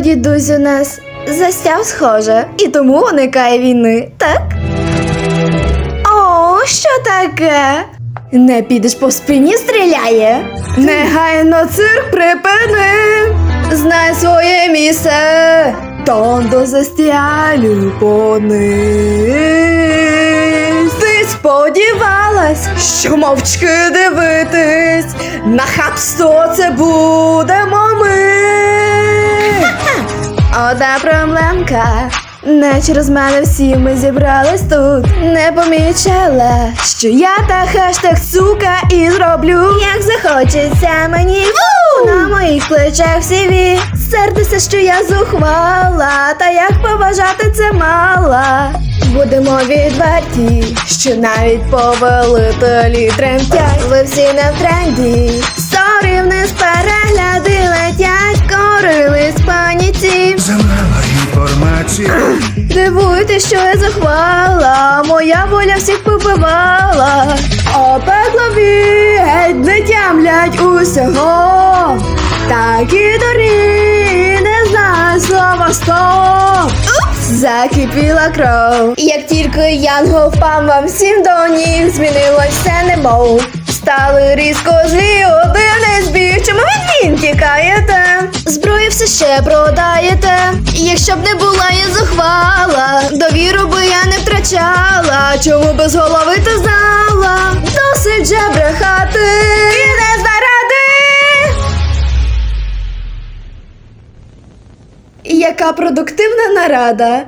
Дідусь у нас застяв схоже, і тому уникає війни, так? О, що таке? Не підеш по спині стріляє. Негайно цирк припини. Знай своє місце. Тондо застялю пониз. Ти сподівалась, що мовчки дивитись. На хапсто це будемо. Одна проблемка. Не через мене всі ми зібрались тут. Не помічала, що я та хештег сука і зроблю, як захочеться мені. Ву! На моїх плечах всі Сердися, що я зухвала, та як поважати це мала. Будемо відверті, що навіть повелителі тремтять. Ви всі не в тренді. Сорі вниз перегляди інформації. Дивуйте, що я захвала, моя воля всіх побивала, а пеклові геть не тямлять усього. Такі дурі не знають слова стоп. Закипіла кров. Як тільки янгол впав вам всім до ніг, змінилось все немов. Стали різко злі, один від він тікаєте? Зброю все ще продаєте. Якщо б не була я захвала, довіру би я не втрачала. Чому без голови ти знала? Досить же брехати і не заради. Яка продуктивна нарада.